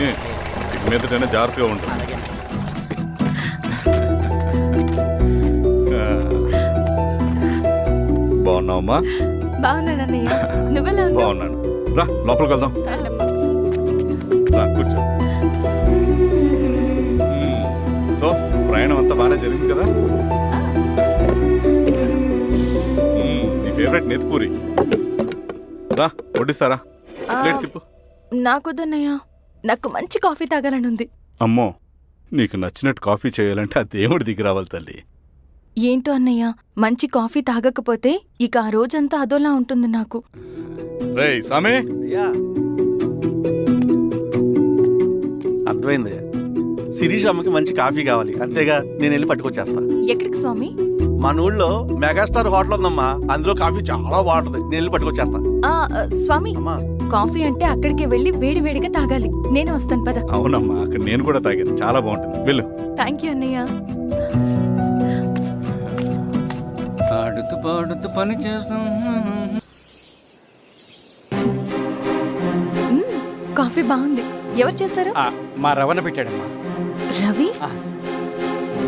కానీ ఇక మీదటైనా జాగ్రత్తగా ఉంటుంది. బాగున్నావమ్మా? బాగున్నాను అన్నయ్య నువ్వెలా ఉన్నావు? బాగున్నాను. రా లోపలికి వెళ్దాం. రా కూర్చో. మ్మ్. సో ప్రయాణం అంతా బాగానే జరిగింది కదా? మ్మ్. నీ ఫేవరెట్ నెత్తిపూరి రా వడ్డిస్తారా? ప్లేట్ తిప్పు. నాకొద్దన్నయ్య. నాకు మంచి కాఫీ తాగాలని ఉంది అమ్మో నీకు నచ్చినట్టు కాఫీ చేయాలంటే ఆ దేవుడి దిగి రావాలి తల్లి. ఏంటో అన్నయ్య మంచి కాఫీ తాగకపోతే ఇక ఆ రోజంతా అదోలా ఉంటుంది నాకు. రేయ్ సామే. అర్థమైంది శిరీష్ అమ్మకి మంచి కాఫీ కావాలి. అంతేగా నేను వెళ్ళి పట్టుకొచ్చేస్తా. ఎక్కడికి స్వామి? మన ఊళ్ళో మెగాస్టార్ హోటల్ ఉందమ్మా. అందులో కాఫీ చాలా బాగుంటుంది. నేను వెళ్ళి పట్టుకొచ్చేస్తా. ఆ, స్వామి. అమ్మా. కాఫీ అంటే అక్కడికే వెళ్ళి వేడి వేడిగా తాగాలి. నేను వస్తాను పద. అవునమ్మా అక్కడ నేను కూడా తాగాను. చాలా బాగుంటుంది. వెళ్ళు. థ్యాంక్ యూ అన్నయ్య. పాడుతూ పని చేస్తాం. కాఫీ బాగుంది. ఎవరు చేశారు? ఆ, మా రవణ పెట్టాడమ్మా. రవి.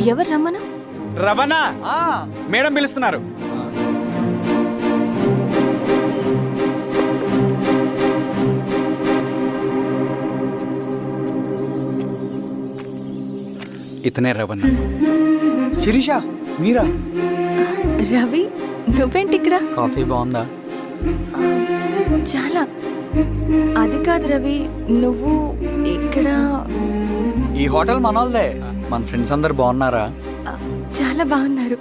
ఎవరు రమ్మను రవణ! మేడం పిలుస్తున్నారు. ఇతనే రవణ. శిరీష మీరా? రవి నువ్వేంటి ఇక్కడ? కాఫీ బాగుందా? చాలా. అది కాదు రవి నువ్వు ఇక్కడ? ఈ హోటల్ మనోల్దే మన ఫ్రెండ్స్ అందరు బాగున్నారా? చాలా బాగున్నారు.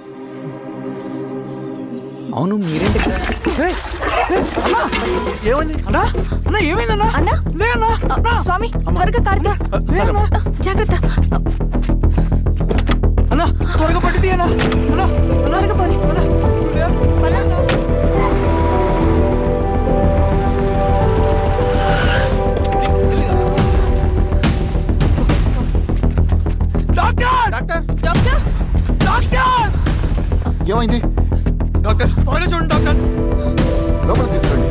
అవును మీరేంటి? ఇక్కడ? ఏయ్, ఏయ్, అన్నా! ఏమండి అన్నా అన్నా ఏమైందన్నా అన్నా? లే అన్నా ఆ, స్వామి త్వరగా జాగ్రత్త. అన్నా త్వరగా పట్టు తీయనా అన్నా త్వరగా పోనీ. లే. పద. డాక్టర్! డాక్టర్? డాక్టర్? డాక్టర్! ఏమైంది? డాక్టర్. త్వరగా చూడండి డాక్టర్. లోపల తీసుకురండి.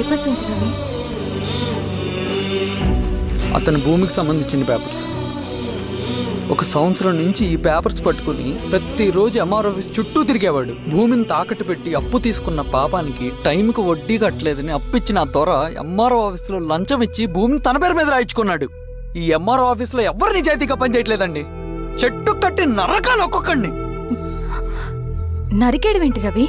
పేపర్స్ ఏంటి రవి? అతని భూమికి సంబంధించిన పేపర్స్. ఒక సంవత్సరం నుంచి ఈ పేపర్స్ పట్టుకుని ప్రతిరోజు ఎంఆర్ ఆఫీస్ చుట్టూ తిరిగేవాడు. భూమిని తాకట్టు పెట్టి అప్పు తీసుకున్న పాపానికి టైంకి వడ్డీ కట్టలేదని అప్పిచ్చిన దొర ఎంఆర్ఓ ఆఫీస్లో లంచం ఇచ్చి భూమిని తన పేరు మీద రాయించుకున్నాడు. ఈ ఎంఆర్ఓ ఆఫీస్లో ఎవరు నిజాయితీగా పనిచేయట్లేదండి. చెట్టు కట్టి నరకాలి ఒక్కొక్కడిని. నరికేడువేంటి రవి?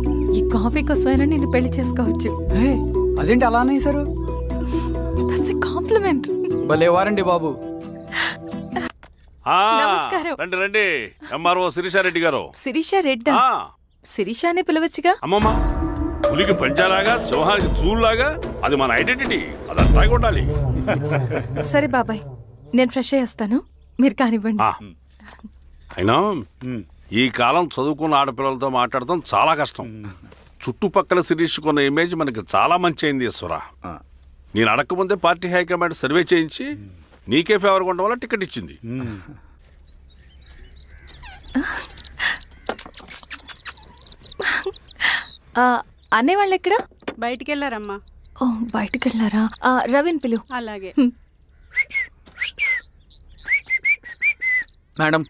కాఫీ కోసమైనా నేను పెళ్ళి చేసుకోవచ్చు. అదేంటి అలా అనేసారు దట్స్ ఎ కాంప్లిమెంట్ భలే వారండి బాబు. నమస్కారం. రండి రండి. ఎంఆర్ఓ శిరీషారెడ్డి గారు. శిరీష రెడ్డా? ఆ, శిరీష అనే పిలవచ్చుగా? అమ్మమ్మ పులికి పంచాలాగా సింహానికి జూల్లాగా అది మన ఐడెంటిటీ అదంతా ఉండాలి సరే బాబాయ్ నేను ఫ్రెష్ అయ్యేస్తాను. మీరు కానివ్వండి. ఆ, అయినా ఈ కాలం చదువుకున్న ఆడపిల్లలతో మాట్లాడటం చాలా కష్టం. చుట్టుపక్కల శిరీష్ కొన్న ఇమేజ్ మనకి చాలా మంచి అయింది ఈశ్వర. నేను అడగకముందే పార్టీ హైకమాండ్ సర్వే చేయించి నీకే ఫేవర్గా ఉండడం వల్ల టికెట్ ఇచ్చింది. ఆ, అనేవాళ్ళు ఎక్కడ? బయటికి వెళ్ళారమ్మా ఓ బయటికి వెళ్ళారా ఆ, రవిని పిలు. అలాగే. మేడం.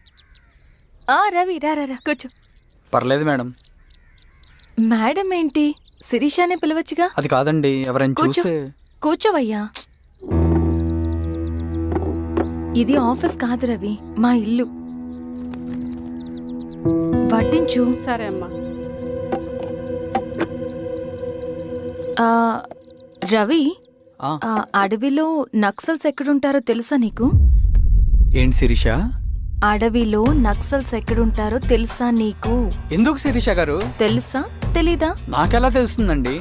ఆ రవి రా రా రా, కూర్చో. పర్లేదు మేడం. మేడం ఏంటి శిరీషానే పిలవచ్చుగా? అది కాదండి ఎవరైనా కూర్చో. చూస్తే కూర్చోవయ్యా. ఇది ఆఫీస్ కాదు రవి మా ఇల్లు. వడ్డించు. సరే అమ్మా. ఆ, రవి ఆ, ఆ అడవిలో నక్సల్స్ ఎక్కడుంటారో తెలుసా నీకు? ఏంటి శిరీష? అడవిలో నక్సల్స్ ఎక్కడుంటారో తెలుసా నీకు? ఎందుకు శిరీష గారు? తెలుసా? తెలీదా? నాకెలా తెలుస్తుందండి?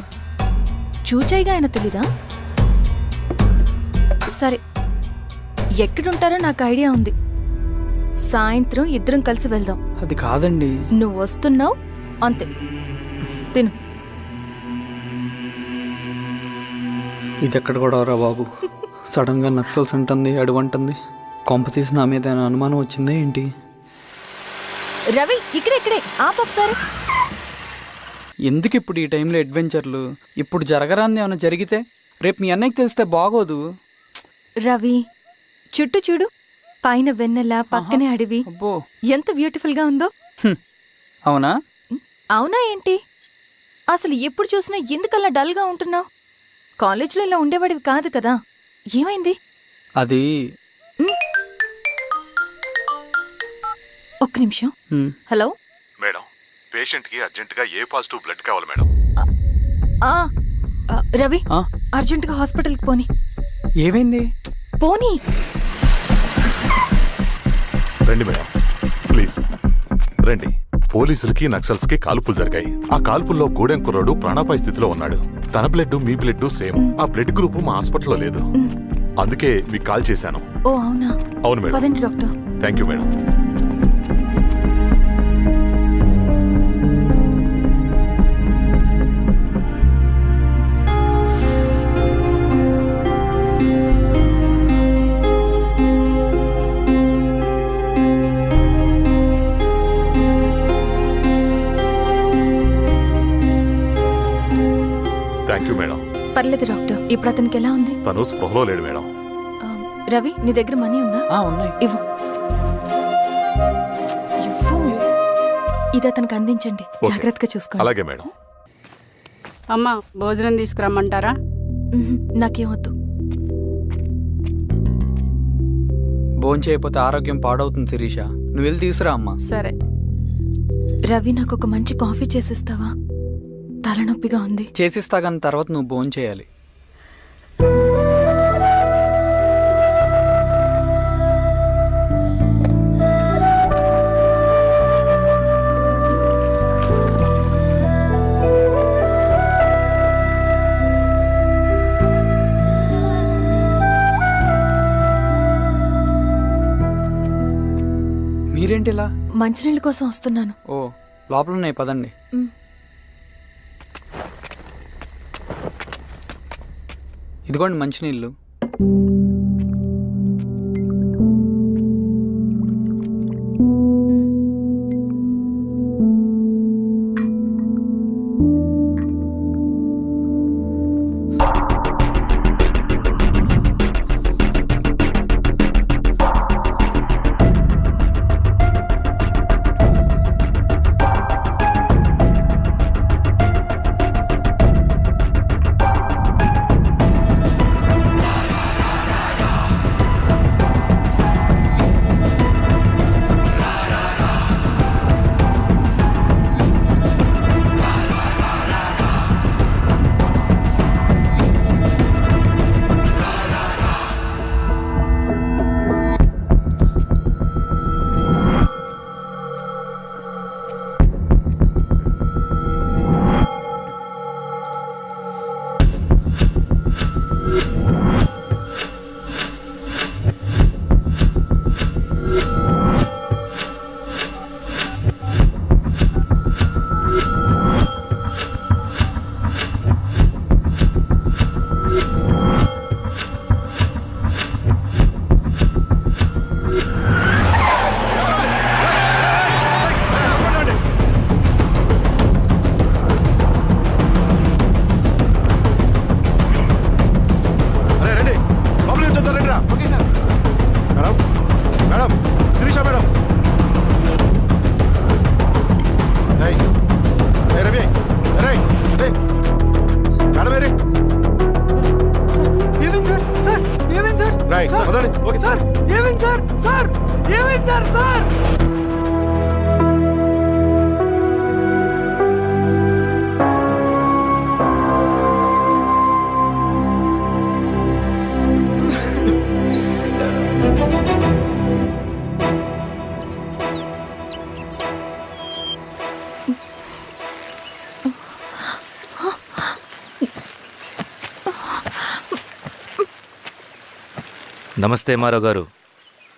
చూచాయిగా ఆయన తెలీదా? సరే ఎక్కడుంటారో నాకు ఐడియా ఉంది. సాయంత్రం ఇద్దరం కలిసి వెళ్దాం. అది కాదండి. నువ్వు వస్తున్నావు? అంతే. తిను. ఇది ఎక్కడ కూడా రా బాబు? సడన్గా నక్సల్స్ అంటుంది అడువంటుంది కొంప తీసి నా మీద అనుమానం వచ్చిందే ఏంటి? రవి ఇక్కడే ఇక్కడే. ఆపు ఒకసారి. ఎందుకు ఇప్పుడు ఈ టైంలో అడ్వెంచర్లు? ఇప్పుడు జరగరాంది ఏమైనా జరిగితే? రేపు మీ అన్నయ్యకి తెలిస్తే బాగోదు. రవి చుట్టూ చూడు. పైన వెన్నెల పక్కనే అడవి. అబ్బో. ఎంత బ్యూటిఫుల్గా ఉందో. అవునా? అవునా ఏంటి? అసలు ఎప్పుడు చూసినా ఎందుకలా డల్గా ఉంటున్నావు? కాలేజీలో ఇలా ఉండేవాడివి కాదు కదా. ఏమైంది? అది ఒక్క నిమిషం. హలో? మేడం. పేషెంట్కి అర్జెంటుగా ఏ పాజిటివ్ బ్లడ్ కావాలి మేడం? ఆ ఆ, రవి ఆ, అర్జెంటుగా హాస్పిటల్కి పోని. ఏమైంది? పోనీ. రండి మేడం ప్లీజ్. రండి. పోలీసులకి నక్సల్స్కి కాల్పులు జరిగాయి. ఆ కాల్పుల్లో గూడెం కుర్రాడు ప్రాణాపాయ స్థితిలో ఉన్నాడు. తన బ్లడ్ మీ బ్లడ్ సేమ్. ఆ బ్లడ్ గ్రూప్ మా హాస్పిటల్లో లేదు. అందుకే మీకు కాల్ చేశాను. ఓ అవునా? అవును మేడం. పదండి డాక్టర్. Thank you madam. పర్లేదు డాక్టర్. ఇప్పుడు అతనికి ఎలా ఉంది? తను స్పృహలో లేడు మేడం. ఆ, రవి నీ దగ్గర మనీ ఉందా? ఆ, ఉన్నాయి. ఇవ్వు. ఇవ్వు? ఇది అతనికి అందించండి. జాగ్రత్తగా చూసుకోండి. అలాగే మేడం. అమ్మ భోజనం తీసుకురమ్మంటారా? మ్మ్, నాకేం వద్దు. భోజనం చేయకపోతే ఆరోగ్యం పాడవుతుంది శిరీష. నువ్వు వెళ్ళి తీసురా అమ్మా. సరే. రవి నాకు ఒక మంచి కాఫీ చేసిస్తావా? తలనొప్పిగా ఉంది. చేసిస్తా కానీ తర్వాత నువ్వు భోజనం చేయాలి. మీరేంటి ఇలా మంచినీళ్ళ కోసం వస్తున్నాను. ఓ లోపల ఉన్నాయి పదండి ఇదిగోండి మంచినీళ్ళు. ఏమైంది సార్? సార్! నమస్తే మారో గారు.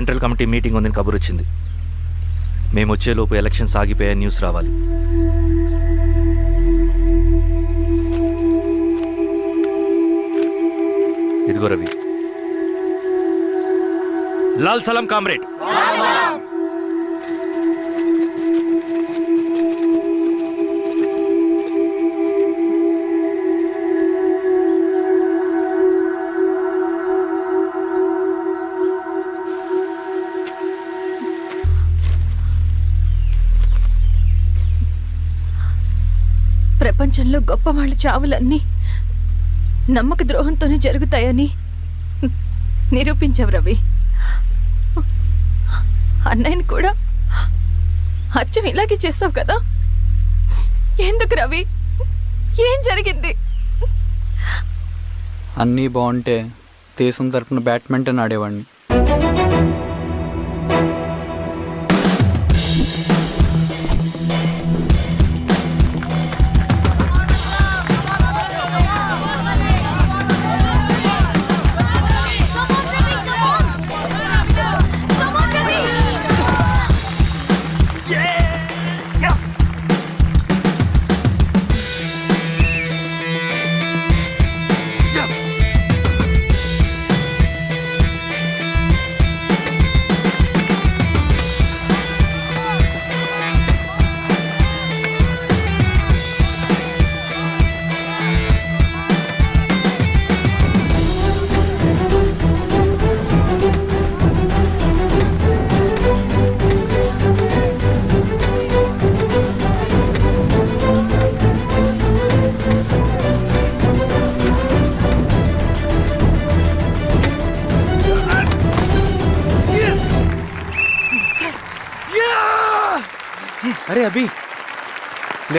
సెంట్రల్ కమిటీ మీటింగ్ ఉందని కబురు వచ్చింది. మేము వచ్చేలోపు ఎలక్షన్ సాగిపోయే న్యూస్ రావాలి. ఇదిగో రవి. లాల్ సలం కామ్రేడ్. ప్రపంచంలో గొప్ప వాళ్ళ చావులన్నీ నమ్మక ద్రోహంతోనే జరుగుతాయని నిరూపించావు రవి. అన్నయ్యని కూడా అచ్చం ఇలాగే చేస్తావు కదా? ఎందుకు రవి? ఏం జరిగింది? అన్నీ బాగుంటే దేశం తరపున బ్యాడ్మింటన్ ఆడేవాడిని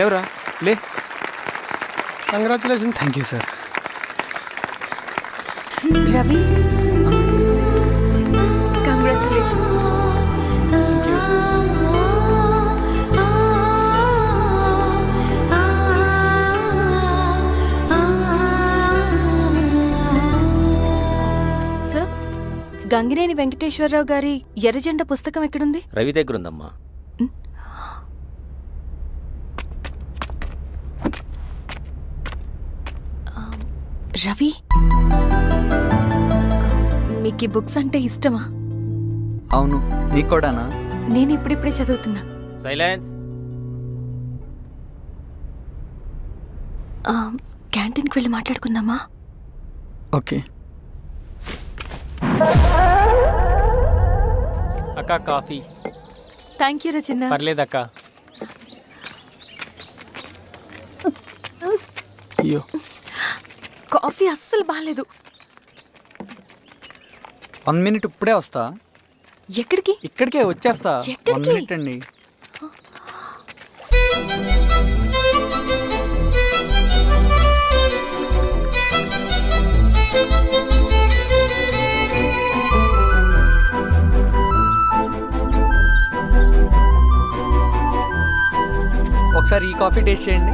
లేవరా? లే. Congratulation thank you sir Ravi. Sir Gangineni Venkateswara Rao గారి ఎర్రజెండ పుస్తకం ఎక్కడుంది? రవి దగ్గర ఉందమ్మా రవి? మీకు బుక్స్ అంటే ఇష్టమా? అవును నీకు కూడానా నేను ఇప్పుడిప్పుడే చదువుతున్నా. సైలెన్స్. ఆ, క్యాంటీన్కి వెళ్ళి మాట్లాడుకుందామా? ఓకే. అక్క కాఫీ. Thank you Rachana. పర్లేదక్క. అయ్యో. కాఫీ అస్సలు బాగాలేదు వన్ మినిట్ ఇప్పుడే వస్తా. ఎక్కడికి? ఇక్కడికే వచ్చేస్తా. ఎక్కడికి? వన్ మినిట్ అండి. ఒకసారి ఈ కాఫీ టేస్ట్ చేయండి.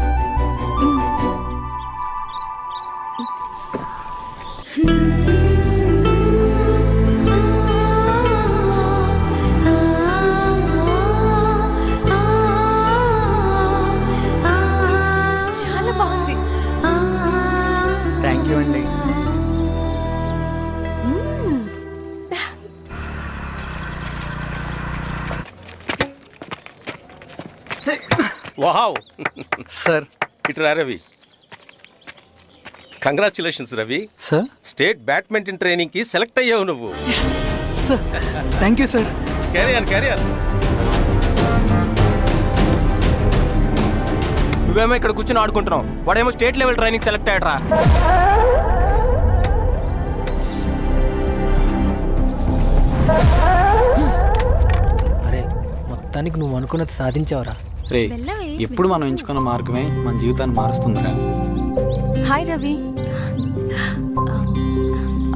సార్. ఇటు రా Ravi. Congratulations Ravi. Sir? State badminton ట్రైనింగ్కి సెలెక్ట్ అయ్యావు నువ్వు. Sir thank you sir career career నువ్వేమో ఇక్కడ కూర్చొని ఆడుకుంటున్నావు. వాడేమో స్టేట్ లెవెల్ ట్రైనింగ్ సెలెక్ట్ అయ్యాడ్రా. అరే మొత్తానికి నువ్వు అనుకున్నది సాధించావురా. రే ఎప్పుడు మనం ఎంచుకున్న మార్గమే మన జీవితాన్ని మారుస్తుందిరా. Hi Ravi.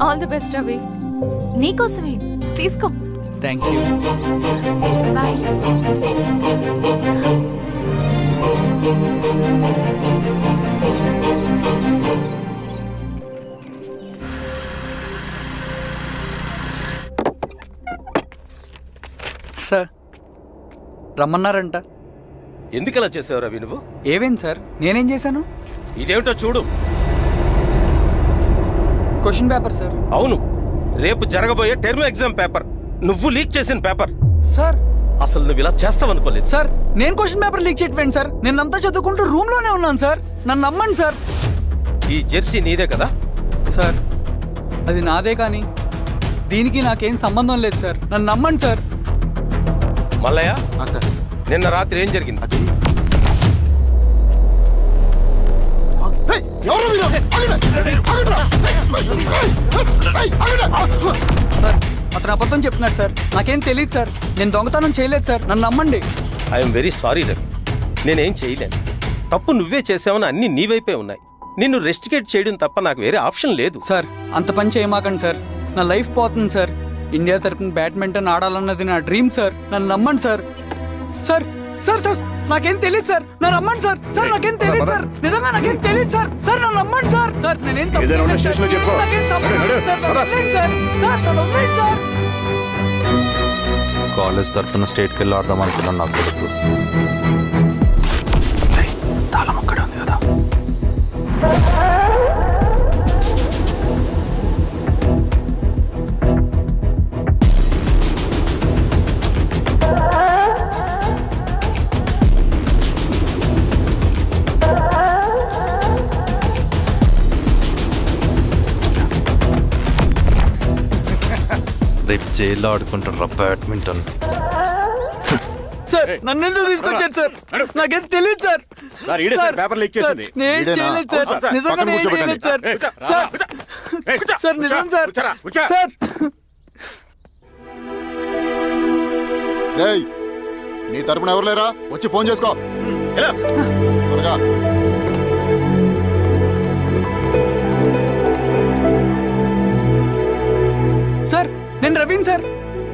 All the best Ravi. నీకోసమే. తీసుకో. థ్యాంక్ యూ బాయ్ సార్ రమ్మన్నారంట. ఎందుకు అలా చేసావు రవి నువ్వు? ఏవేం సార్? నేనేం చేశాను? ఇదేమిటో చూడు. క్వశ్చన్ పేపర్ సార్ అవును. రేపు జరగబోయే టర్మ్ ఎగ్జామ్ పేపర్ నువ్వు లీక్ చేసిన పేపర్ సార్ అసలు నువ్వు ఇలా చేస్తావనుకోలేదు. సార్ నేను క్వశ్చన్ పేపర్ లీక్ చేయట్లేండి సార్ నేను అంతా చదువుకుంటూ రూమ్లోనే ఉన్నాను సార్ నన్ను నమ్మండి సార్ ఈ జెర్సీ నీదే కదా? సార్ అది నాదే కానీ దీనికి నాకేం సంబంధం లేదు సార్ నన్ను నమ్మండి సార్ మల్లయ్య సార్ నిన్న రాత్రి ఏం జరిగింది? సార్ అతను అబద్ధం చెప్తున్నాడు సార్. నాకేం తెలియదు సార్. నేను దొంగతనం చేయలేదు సార్. నన్ను నమ్మండి. ఐఎమ్ వెరీ సారీ రవి నేనేం చేయలేను. తప్పు నువ్వే చేసావని అన్ని నీ వైపే ఉన్నాయి. నిన్ను రెస్టికేట్ చేయడం తప్ప నాకు వేరే ఆప్షన్ లేదు. సార్ అంత పని చేయమాకండి సార్. నా లైఫ్ పోతుంది సార్. ఇండియా తరపున బ్యాడ్మింటన్ ఆడాలన్నది నా డ్రీమ్ సార్. నన్ను నమ్మండి సార్. Sir sir sir. నాకేం తెలియదు సార్. నన్ను నమ్మండి సార్. సార్ నాకేం తెలియదు సార్. నిజంగా నాకేం తెలియదు సార్. సార్ నన్ను నమ్మండి సార్. సార్ నేనేం తప్పు ఏదైనా ఉంటే చేయలేదు సార్. స్టేషన్లో చెప్పుకో. నాకేం సంబంధం లేదు సార్. నన్ను వదిలేయండి సార్. సార్ నన్ను వదిలేయండి సార్. కాలేజ్ తరఫున స్టేట్కి వెళ్ళి ఆడదాం అనుకున్నాను నా కొడుకు. రేపు జైల్లో ఆడుకుంటారా బ్యాడ్మింటన్? సార్ నన్ను ఎందుకు తీసుకొచ్చారు సార్? నాకేం తెలియదు సార్. సార్, ఈడే సార్ పేపర్ లీక్ సార్, చేసింది. నేను? చేయలేదు సార్. నిజంగా నేను. చేయలేదు సార్. సార్ సార్ నిజం సార్. సార్. రేయ్ నీ తరపున ఎవరు లేరా? వచ్చి ఫోన్ చేసుకో. ఎలా? త్వరగా. నేను రవీన్ సార్.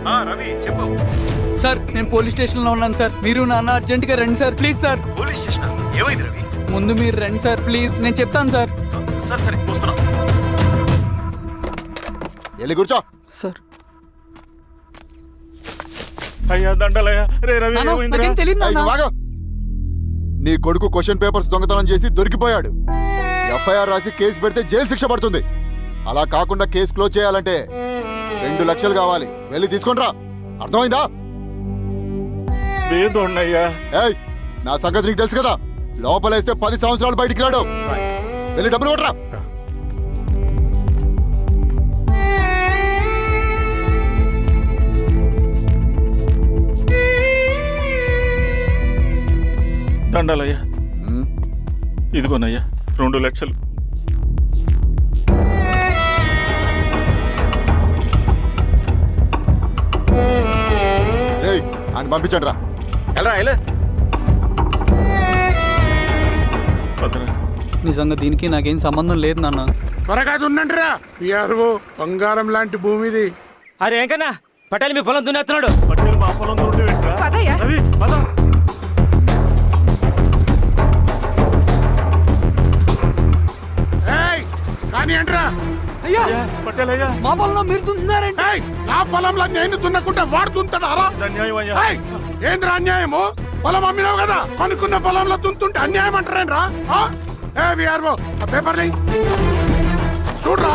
ఆ, రవి చెప్పు. సార్ నేను పోలీస్ స్టేషన్లో ఉన్నాను సార్. మీరు నాన్న అర్జెంట్గా రండి sir please sir. Police station? ఏమైంది రవి? ముందు మీరు రండి సార్ ప్లీజ్. నేను చెప్తాను సార్. సరే సరే వస్తున్నా. వెళ్ళి కూర్చో. సార్. అయ్యా దండలయ్యా. రే రవి నాన్న, ఏమైందిరా? నాకేం తెలియదు నాన్న. ఆగు. నీ కొడుకు క్వశ్చన్ పేపర్స్ దొంగతనం చేసి దొరికిపోయాడు. ఎఫ్ఐఆర్ రాసి కేసు పెడితే జైలు శిక్ష పడుతుంది. అలా కాకుండా కేసు క్లోజ్ చేయాలంటే రెండు లక్షలు కావాలి. వెళ్ళి తీసుకొని రా అర్థమైందా ఏయ్ నా సంగతి నీకు తెలుసు కదా. లోపలేస్తే పది సంవత్సరాలు బయటికి రాడు. వెళ్ళి డబ్బులు కొట్టరా దండాలయ్యా. ఇదిగోనయ్యా రెండు లక్షలు. ఆయన పంపించండి రా. ఎలా. నిజంగా దీనికి నాకేం సంబంధం లేదు నాన్న. త్వరగా దున్నండిరా పిఆర్ఓ బంగారం లాంటి భూమిది. అరే ఏంకన్నా? పటేల్ మీ పొలం దున్నేస్తున్నాడు. పటేల్ మా పొలం పటేల్ అయ్యా మా పొలంలో మీరు దున్నుతున్నారంటే ఏయ్ నా పొలంలో నేను దున్నకుంటే వాడు దున్నుతాడారా? అన్యాయం ఏంద్రా అన్యాయము? పొలం అమ్మినావు కదా కొనుక్కున్న పొలంలో దున్తుంటే అన్యాయం అంటారేంట్రా? ఆ? ఏ విఆర్ఓ ఆ పేపర్ లే చూడరా.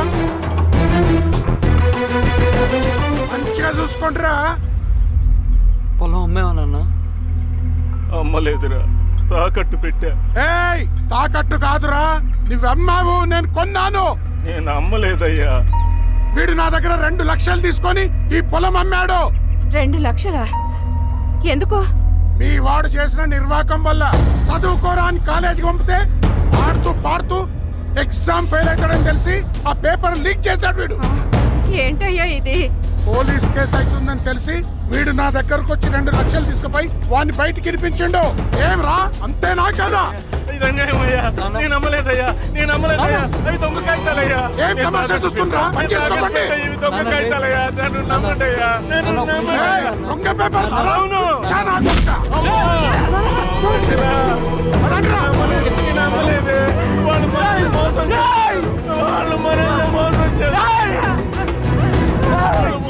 మంచిగా చూసుకోండిరా. పొలం అమ్మేవా నాన్న? అమ్మలేదురా తాకట్టు పెట్టా. ఏయ్ తాకట్టు కాదురా నువ్వమ్మావు నేను కొన్నాను. నేను అమ్మలేదయ్యా. వీడు నా దగ్గర రెండు లక్షలు తీసుకొని ఈ పొలం అమ్మాడు. రెండు లక్షలా? ఎందుకు? మీ వాడు చేసిన నిర్వాకం వల్ల చదువుకోరా అని కాలేజీకి పంపితే ఆడుతూ పాడుతూ ఎగ్జామ్ ఫెయిల్ అవుతాడని తెలిసి ఆ పేపర్ లీక్ చేశాడు వీడు. ఏంటయ్యా ఇది? పోలీస్ కేసు అవుతుందని తెలిసి వీడు నా దగ్గరకు వచ్చి రెండు లక్షలు తీసుకుపోయి వాడిని బయటికి ఇరిపించిండు ఏం రా అంతేనా కదా ఇది అన్యాయం అయ్యా నేను అమ్మలేదయ్యా నేను అమ్మలేదయ్యా అవి దొంగ కాగితాలయ్యా ఏం తమాషా చూస్తుండ్రా? పని చేసుకోమండి. ఇవి దొంగ కాగితాలయ్యా నన్ను నమ్మండయ్యా నేను ఏయ్, నమ్మనయ్యా. దొంగ పేపర్ అవును. చాలా దొంగ. పదండ్రా. నేను నమ్మలేదే. వాళ్ళు మనల్ని మోసం. వాళ్ళు మోసం.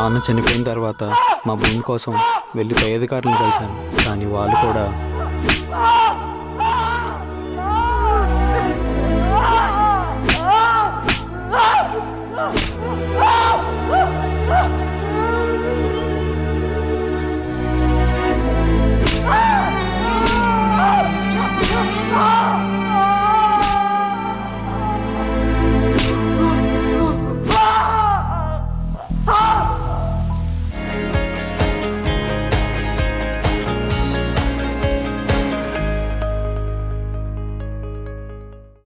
నాన్న చనిపోయిన తర్వాత మా భూమి కోసం వెళ్ళి పై అధికారులను కలిశాను. కానీ వాళ్ళు కూడా